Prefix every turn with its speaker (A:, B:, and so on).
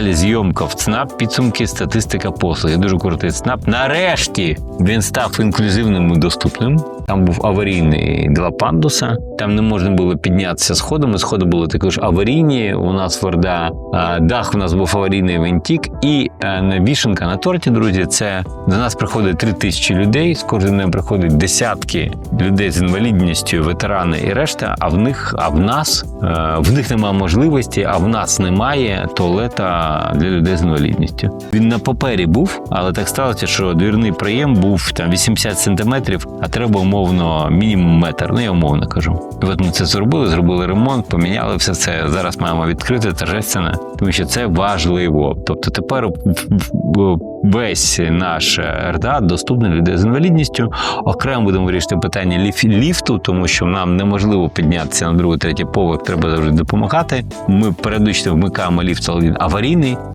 A: Далі зйомка в ЦНАП, підсумки, статистика послуги. Дуже крутий ЦНАП. Нарешті він став інклюзивним і доступним. Там був аварійний два пандуса. Там не можна було піднятися сходами. Сходи були також аварійні. У нас Форда а, дах у нас був аварійний вентік. І вішенка на торті, друзі, це до нас приходить три тисячі людей. З кожним днем приходять десятки людей з інвалідністю, ветерани і решта. А в них, а в нас в них немає можливості, а в нас немає туалета для людей з інвалідністю. Він на папері був, але так сталося, що двірний прийом був там 80 сантиметрів, а треба умовно мінімум метр. Ну я умовно кажу. І от ми це зробили, зробили ремонт, поміняли все це. Зараз маємо відкрити торжественно, тому що це важливо. Тобто тепер весь наш РДА доступний людей з інвалідністю. Окремо будемо вирішити питання ліфту, тому що нам неможливо піднятися на другий, третій поверх, треба завжди допомагати. Ми періодично вмикаємо ліфт, але він аварійний війни.